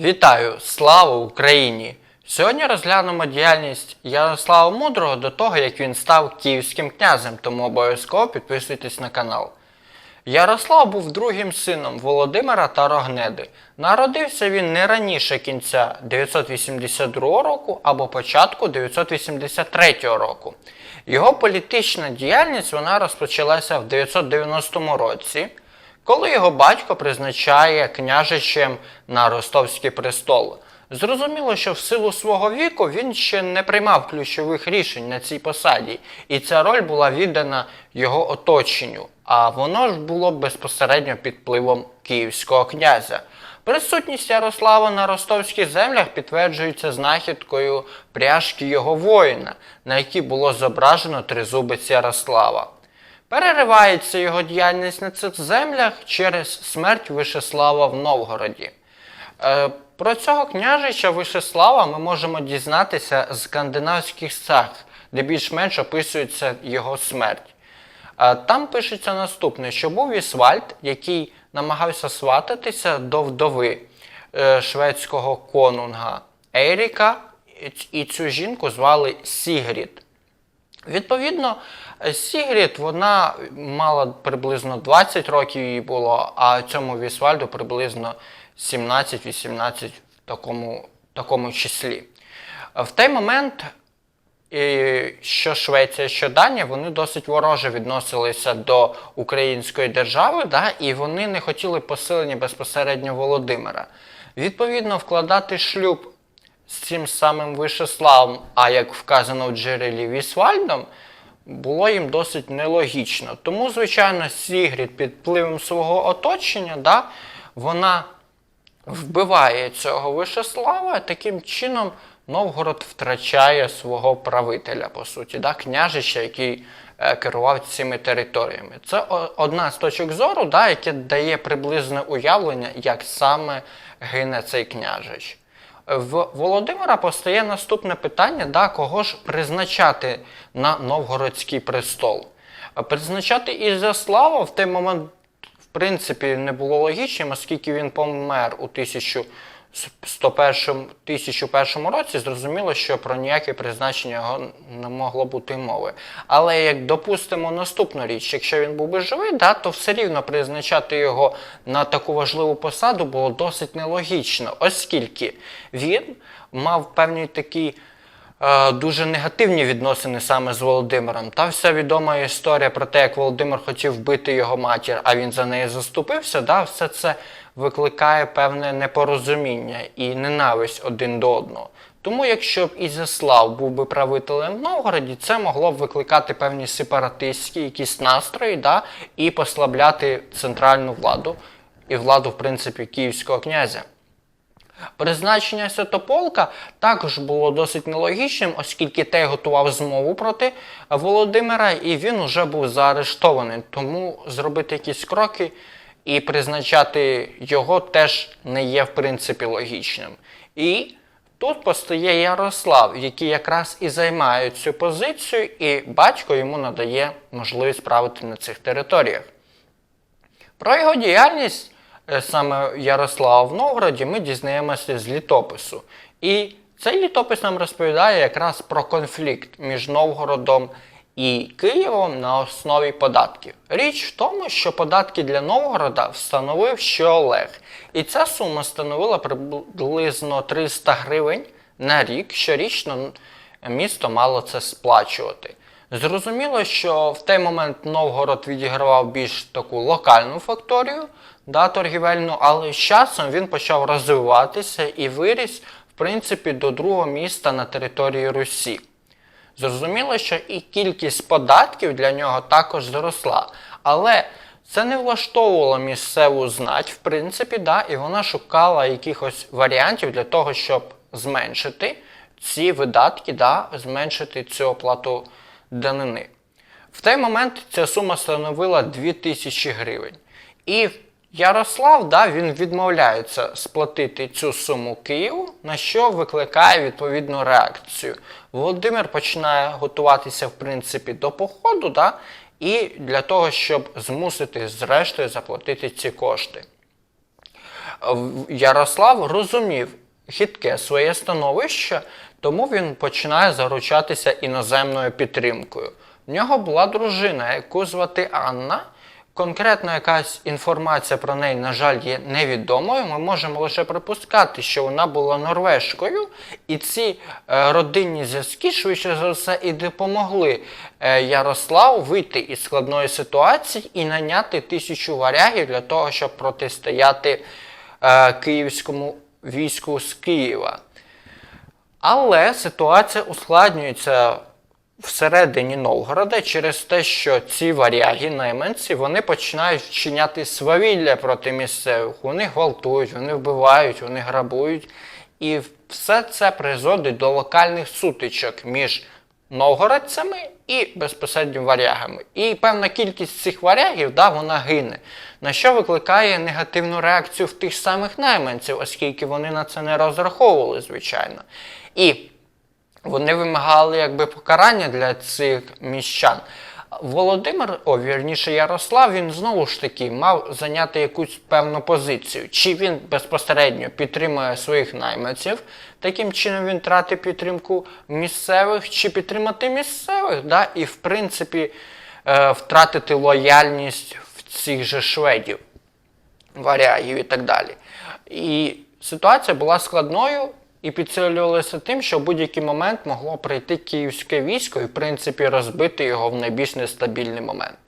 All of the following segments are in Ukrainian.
Вітаю! Слава Україні! Сьогодні розглянемо діяльність Ярослава Мудрого до того, як він став київським князем, тому обов'язково підписуйтесь на канал. Ярослав був другим сином Володимира та Рогнеди. Народився він не раніше кінця 982 року або початку 983 року. Його політична діяльність вона розпочалася в 990 році, коли його батько призначає княжичем на Ростовський престол. Зрозуміло, що в силу свого віку він ще не приймав ключових рішень на цій посаді, і ця роль була віддана його оточенню, а воно ж було безпосередньо під впливом київського князя. Присутність Ярослава на ростовських землях підтверджується знахідкою пряжки його воїна, на якій було зображено тризубець Ярослава. Переривається його діяльність на цих землях через смерть Вишеслава в Новгороді. Е, Про цього княжича Вишеслава ми можемо дізнатися з скандинавських саг, де більш-менш описується його смерть. Е, Там пишеться наступне, що був Ісвальд, який намагався свататися до вдови е, шведського конунга Еріка, і цю жінку звали Сігрід. Відповідно, Сігрід вона мала приблизно 20 років їй було, а цьому Вісвальду приблизно 17-18 в такому, такому числі. В той момент, що Швеція, що Данія, вони досить вороже відносилися до української держави, да, і вони не хотіли посилення безпосередньо Володимира. Відповідно, вкладати шлюб з цим самим Вишеславом, а як вказано в джерелі Вісвальдом, було їм досить нелогічно. Тому, звичайно, Сігрід під впливом свого оточення, да, вона вбиває цього Вишеслава, таким чином Новгород втрачає свого правителя, по суті, да, княжича, який е, керував цими територіями. Це одна з точок зору, да, яке дає приблизне уявлення, як саме гине цей княжич. В Володимира постає наступне питання, да, кого ж призначати на новгородський престол. А Призначати Ізяслава в той момент, в принципі, не було логічним, оскільки він помер у 1101, 1001 році, зрозуміло, що про ніяке призначення його не могло бути мови. Але як допустимо наступну річ, якщо він був би живий, да, то все рівно призначати його на таку важливу посаду було досить нелогічно, оскільки він мав певний такий дуже негативні відносини саме з Володимиром. Та вся відома історія про те, як Володимир хотів вбити його матір, а він за неї заступився, да, все це викликає певне непорозуміння і ненависть один до одного. Тому, якщо б Ізяслав був би правителем в Новгороді, це могло б викликати певні сепаратистські якісь настрої да, і послабляти центральну владу і владу, в принципі, київського князя. Призначення Святополка також було досить нелогічним, оскільки той готував змову проти Володимира, і він вже був заарештований. Тому зробити якісь кроки і призначати його теж не є в принципі логічним. І тут постає Ярослав, який якраз і займає цю позицію, і батько йому надає можливість правити на цих територіях. Про його діяльність саме Ярослава в Новгороді ми дізнаємося з літопису. І цей літопис нам розповідає якраз про конфлікт між Новгородом і Києвом на основі податків. Річ в тому, що податки для Новгорода встановив ще Олег. І ця сума становила приблизно 300 гривень на рік. Щорічно місто мало це сплачувати. Зрозуміло, що в той момент Новгород відігравав більш таку локальну факторію, да, торгівельну, але з часом він почав розвиватися і виріс, в принципі, до другого міста на території Русі. Зрозуміло, що і кількість податків для нього також зросла. Але це не влаштовувало місцеву знать, в принципі, да, і вона шукала якихось варіантів для того, щоб зменшити ці видатки, да, зменшити цю оплату данини. В той момент ця сума становила 2000 гривень. І Ярослав да, він відмовляється сплатити цю суму Києву, на що викликає відповідну реакцію. Володимир починає готуватися в принципі до походу, да, і для того, щоб змусити зрештою заплатити ці кошти. Ярослав розумів хитке своє становище, тому він починає заручатися іноземною підтримкою. В нього була дружина, яку звати Анна. Конкретно якась інформація про неї, на жаль, є невідомою. Ми можемо лише припускати, що вона була норвежкою, і ці е, родинні зв'язки, швидше за все, і допомогли е, Ярославу вийти із складної ситуації і наняти тисячу варягів для того, щоб протистояти е, київському війську з Києва. Але ситуація ускладнюється всередині Новгорода через те, що ці варяги, найманці, вони починають вчиняти свавілля проти місцевих. Вони гвалтують, вони вбивають, вони грабують. І все це призводить до локальних сутичок між новгородцями і безпосередньо варягами. І певна кількість цих варягів, да, вона гине, на що викликає негативну реакцію в тих самих найманців, оскільки вони на це не розраховували, звичайно. І вони вимагали якби покарання для цих міщан. Володимир, о, вірніше Ярослав, він знову ж таки мав зайняти якусь певну позицію. Чи він безпосередньо підтримує своїх найманців, таким чином він тратить підтримку місцевих, чи підтримати місцевих, да, і в принципі е, втратити лояльність в цих же шведів варягів і так далі. І ситуація була складною і підсилювалася тим, що в будь-який момент могло прийти київське військо і, в принципі, розбити його в найбільш нестабільний момент.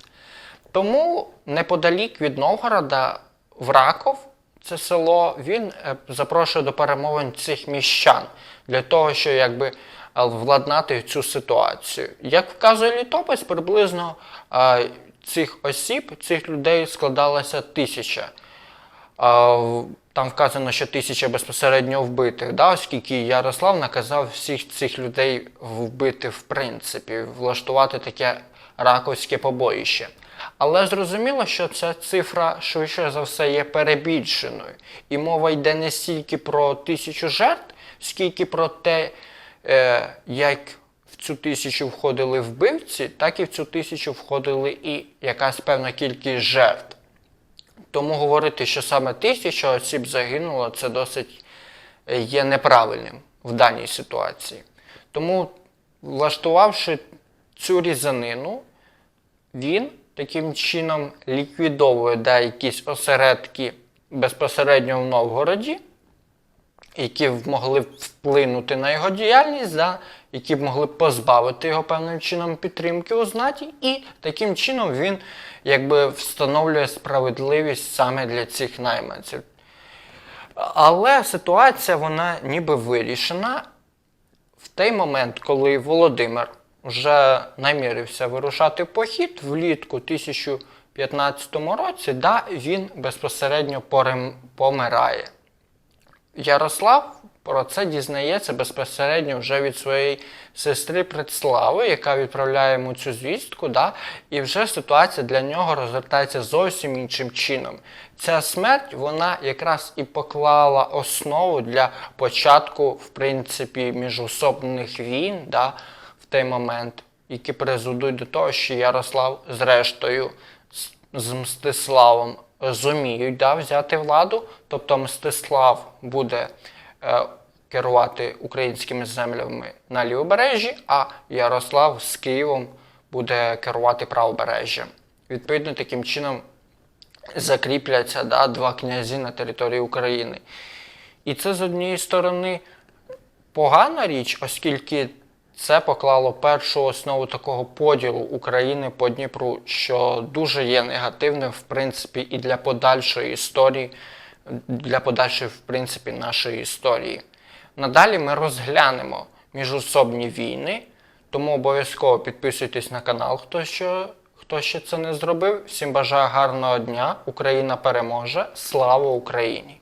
Тому неподалік від Новгорода в Раков, це село, він е, запрошує до перемовин цих міщан для того, щоб якби е, владнати цю ситуацію. Як вказує літопис, приблизно е, цих осіб, цих людей складалося тисяча. Там вказано, що тисяча безпосередньо вбитих, да, оскільки Ярослав наказав всіх цих людей вбити в принципі, влаштувати таке раковське побоїще. Але зрозуміло, що ця цифра швидше за все є перебільшеною. І мова йде не стільки про тисячу жертв, скільки про те, е, як в цю тисячу входили вбивці, так і в цю тисячу входили і якась певна кількість жертв. Тому говорити, що саме тисяча осіб загинуло, це досить е, є неправильним в даній ситуації. Тому, влаштувавши цю різанину, він таким чином ліквідовує да, якісь осередки безпосередньо в Новгороді, які б могли вплинути на його діяльність, да, які б могли позбавити його певним чином підтримки у знаті, і таким чином він якби встановлює справедливість саме для цих найманців. Але ситуація вона ніби вирішена в той момент, коли Володимир вже намірився вирушати похід влітку 1015 році, да, він безпосередньо помирає. Ярослав про це дізнається безпосередньо вже від своєї сестри Предслави, яка відправляє йому цю звістку, да? і вже ситуація для нього розгортається зовсім іншим чином. Ця смерть вона якраз і поклала основу для початку, в принципі, міжособних війн да? в той момент, які призведуть до того, що Ярослав, зрештою, з Мстиславом зуміють да, взяти владу, тобто Мстислав буде е, керувати українськими землями на лівобережжі, а Ярослав з Києвом буде керувати правобережжям. Відповідно, таким чином закріпляться да, два князі на території України. І це з однієї сторони погана річ, оскільки це поклало першу основу такого поділу України по Дніпру, що дуже є негативним, в принципі, і для подальшої історії, для подальшої, в принципі, нашої історії. Надалі ми розглянемо міжособні війни, тому обов'язково підписуйтесь на канал, хто що. Хто ще це не зробив, всім бажаю гарного дня. Україна переможе. Слава Україні!